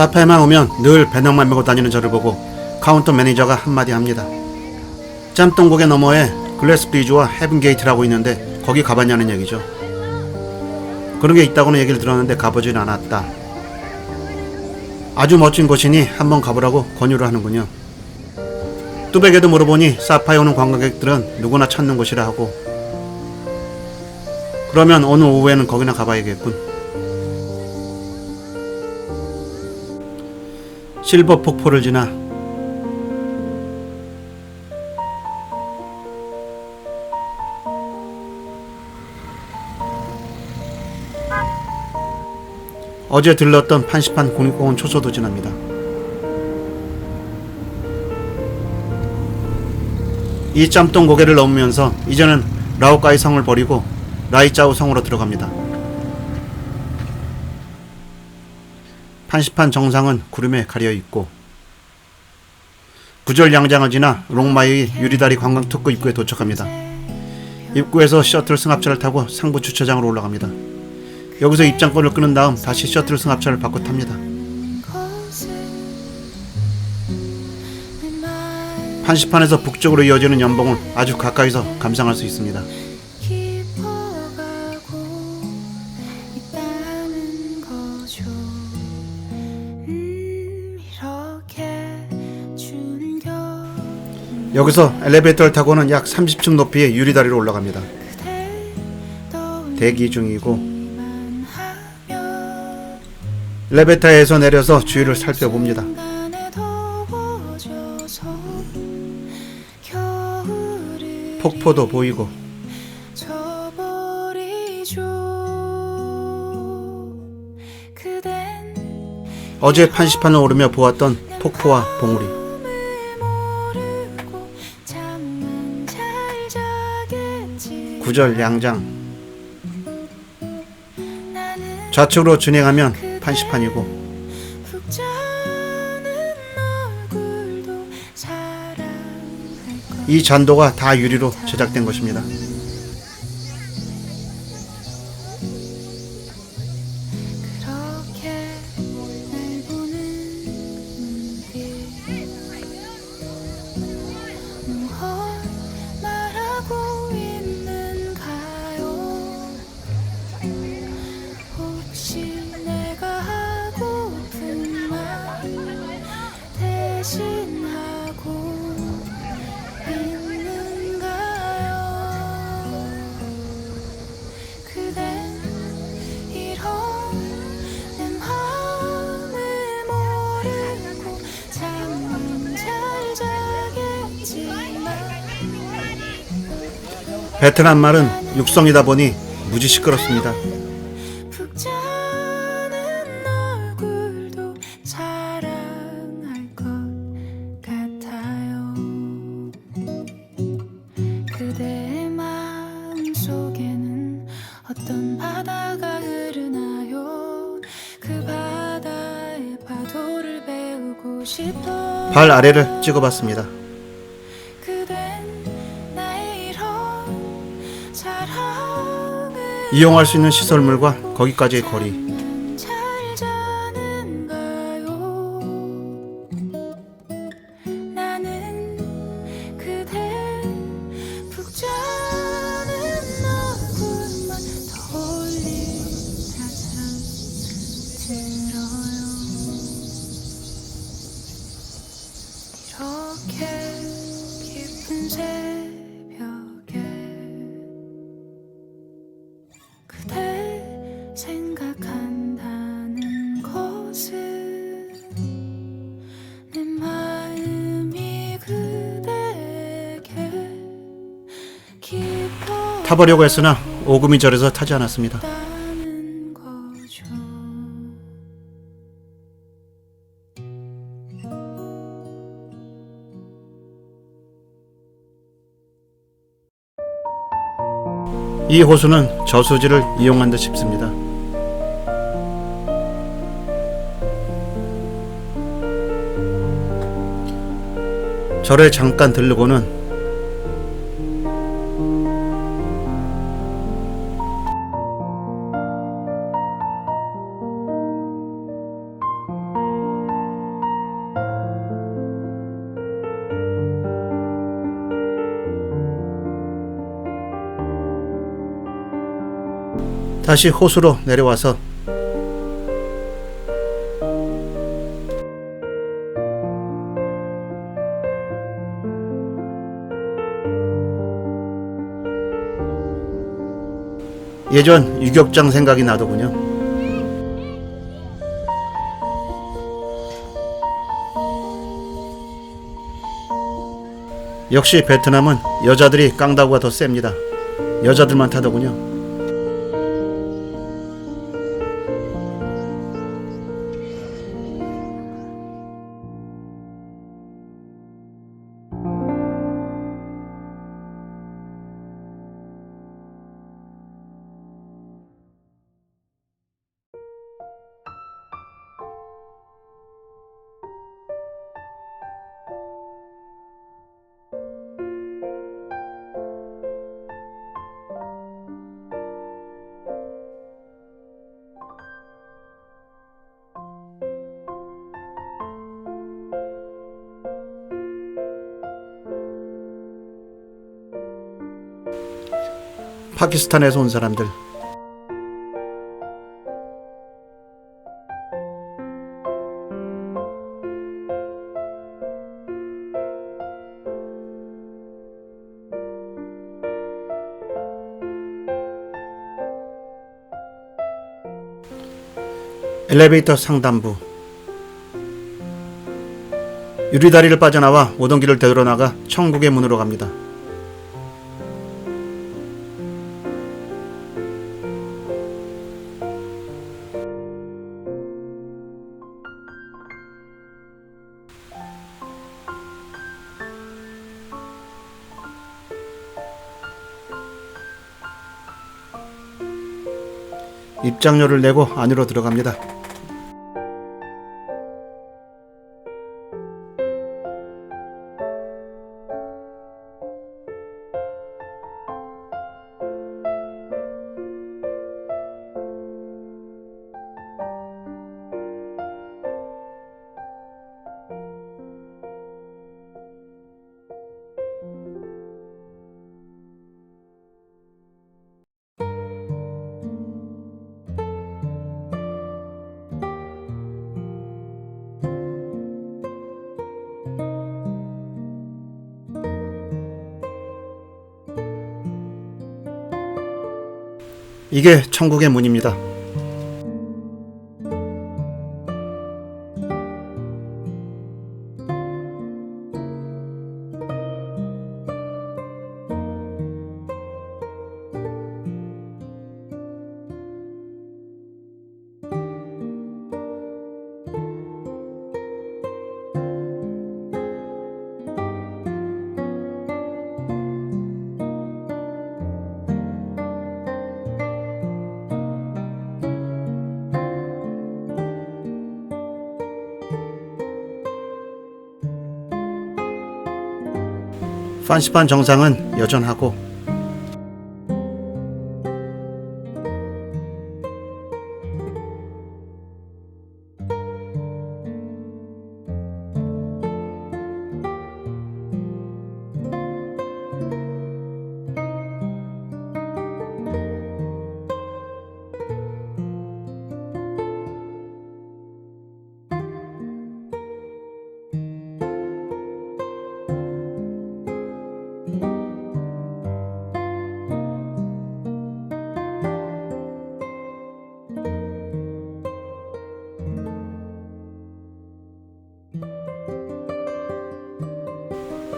사파에만 오면 늘 배낭만 메고 다니는 저를 보고 카운터 매니저가 한마디 합니다. 짬뽕고개 너머에 글래스 브리즈와 헤븐 게이트라고 있는데 거기 가봤냐는 얘기죠. 그런 게 있다고는 얘기를 들었는데 가보진 않았다. 아주 멋진 곳이니 한번 가보라고 권유를 하는군요. 뚜백에도 물어보니 사파에 오는 관광객들은 누구나 찾는 곳이라 하고 그러면 오늘 오후에는 거기나 가봐야겠군. 실버 폭포를 지나 어제 들렀던 판시판 국립공원 초소도 지납니다. 이 짬뽕 고개를 넘으면서 이제는 라오카이 성을 버리고 라이짜오 성으로 들어갑니다. 판시판 정상은 구름에 가려 있고 구절 양장을 지나 롱마이 유리다리 관광 특구 입구에 도착합니다. 입구에서 셔틀 승합차를 타고 상부 주차장으로 올라갑니다. 여기서 입장권을 끊은 다음 다시 셔틀 승합차를 바꿔 탑니다. 판시판에서 북쪽으로 이어지는 연봉을 아주 가까이서 감상할 수 있습니다. 여기서 엘리베이터를 타고는 약 30층 높이의 유리다리로 올라갑니다. 대기 중이고 엘리베이터에서 내려서 주위를 살펴봅니다. 폭포도 보이고 어제 판시판을 오르며 보았던 폭포와 봉우리 구절 양장 좌측으로 진행하면 판시판이고 이 잔도가 다 유리로 제작된 것입니다. 베트남 말은 육성이다 보니 무지 시끄럽습니다. 어떤 바다가 흐르나요 그 바다의 파도를 배우고 싶어 발 아래를 찍어봤습니다. 이용할 수 있는 시설물과 거기까지의 거리 생각한다는 것은 내 마음이 그대에게 깊어 타보려고 했으나 오금이 절에서 타지 않았습니다. 다는 거죠. 이 호수는 저수지를 이용한 듯 싶습니다. 저를 잠깐 들르고는 다시 호수로 내려와서 예전 유격장 생각이 나더군요. 역시 베트남은 여자들이 깡다구가 더 셉니다. 여자들만 타더군요. 파키스탄에서 온 사람들 엘리베이터 상단부 유리다리를 빠져나와 오던 길을 되돌아나가 천국의 문으로 갑니다. 입장료를 내고 안으로 들어갑니다. 이게 천국의 문입니다. 판시판 정상은 여전하고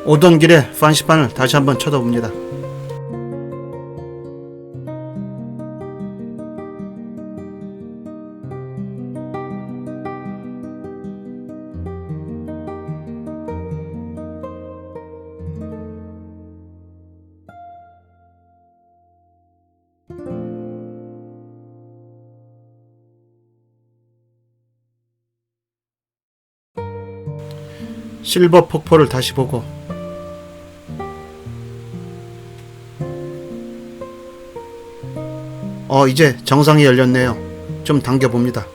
오던 길에 판시판을 다시 한번 쳐다봅니다. 실버 폭포를 다시 보고 어 이제 정상이 열렸네요. 좀 당겨 봅니다.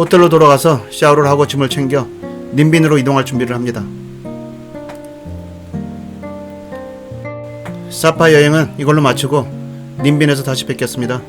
호텔로 돌아가서 샤워를 하고 짐을 챙겨 님빈으로 이동할 준비를 합니다. 사파 여행은 이걸로 마치고 님빈에서 다시 뵙겠습니다.